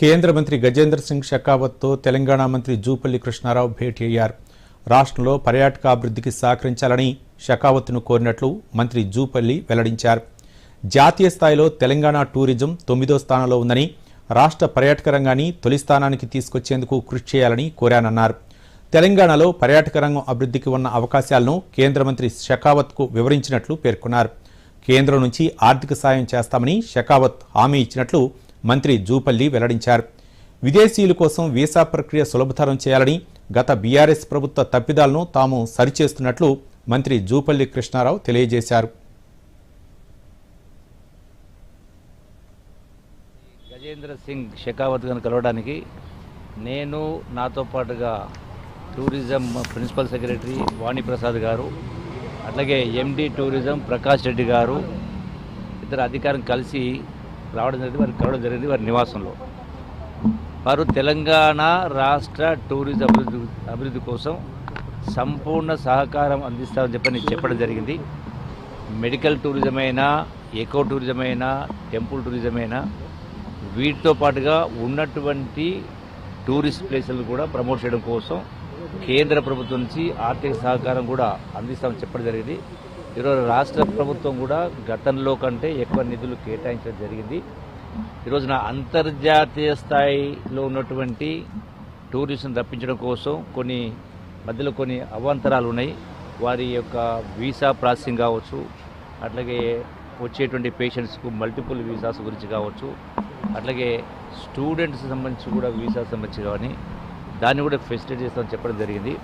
కేంద్ర మంత్రి గజేంద్ర సింగ్ షెకావత్తో తెలంగాణ మంత్రి జూపల్లి కృష్ణారావు భేటీ అయ్యారు. రాష్ట్రంలో పర్యాటక అభివృద్ధికి సహకరించాలని షెకావత్ను కోరినట్లు మంత్రి జూపల్లి వెల్లడించారు. జాతీయ స్థాయిలో తెలంగాణ టూరిజం తొమ్మిదో స్థానంలో ఉందని రాష్ట్ర పర్యాటక రంగాన్ని తొలి స్థానానికి తీసుకొచ్చేందుకు కృషి చేయాలని కోరానన్నారు. తెలంగాణలో పర్యాటక రంగం అభివృద్ధికి ఉన్న అవకాశాలను కేంద్ర మంత్రి షెకావత్కు వివరించినట్లు పేర్కొన్నారు. కేంద్రం నుంచి ఆర్థిక సాయం చేస్తామని షెకావత్ హామీ ఇచ్చినట్లు మంత్రి జూపల్లి వెల్లడించారు. విదేశీయుల కోసం వీసా ప్రక్రియ సులభతరం చేయాలని గత బీఆర్ఎస్ ప్రభుత్వ తప్పిదాలను తాము సరిచేస్తున్నట్లు మంత్రి జూపల్లి కృష్ణారావు తెలియజేశారు. గజేంద్ర సింగ్ షెకావత్ గారిని కలవడానికి నేను నాతో పాటుగా టూరిజం ప్రిన్సిపల్ సెక్రటరీ వాణిప్రసాద్ గారు అట్లాగే ఎండి టూరిజం ప్రకాష్ రెడ్డి గారు ఇద్దరు అధికారం కలిసి రావడం జరిగింది వారికి కలవడం జరిగింది వారి నివాసంలో. వారు తెలంగాణ రాష్ట్ర టూరిజం అభివృద్ధి అభివృద్ధి కోసం సంపూర్ణ సహకారం అందిస్తామని చెప్పని చెప్పడం జరిగింది. మెడికల్ టూరిజం అయినా ఎకో టూరిజం అయినా టెంపుల్ టూరిజం అయినా వీటితో పాటుగా ఉన్నటువంటి టూరిస్ట్ ప్లేసులను కూడా ప్రమోట్ చేయడం కోసం కేంద్ర ప్రభుత్వం నుంచి ఆర్థిక సహకారం కూడా అందిస్తామని చెప్పడం జరిగింది. ఈరోజు రాష్ట్ర ప్రభుత్వం కూడా గతంలో కంటే ఎక్కువ నిధులు కేటాయించడం జరిగింది. ఈరోజున అంతర్జాతీయ స్థాయిలో ఉన్నటువంటి టూరిస్ట్ని రప్పించడం కోసం కొన్ని మధ్యలో కొన్ని అవాంతరాలు ఉన్నాయి. వారి యొక్క వీసా ప్రాసెసింగ్ కావచ్చు అట్లాగే వచ్చేటువంటి పేషెంట్స్కు మల్టిపుల్ వీసాస్ గురించి కావచ్చు అట్లాగే స్టూడెంట్స్ సంబంధించి కూడా వీసా సంబంధించి కానీ దాన్ని కూడా ఫెసిలిటీ చేస్తామని చెప్పడం జరిగింది.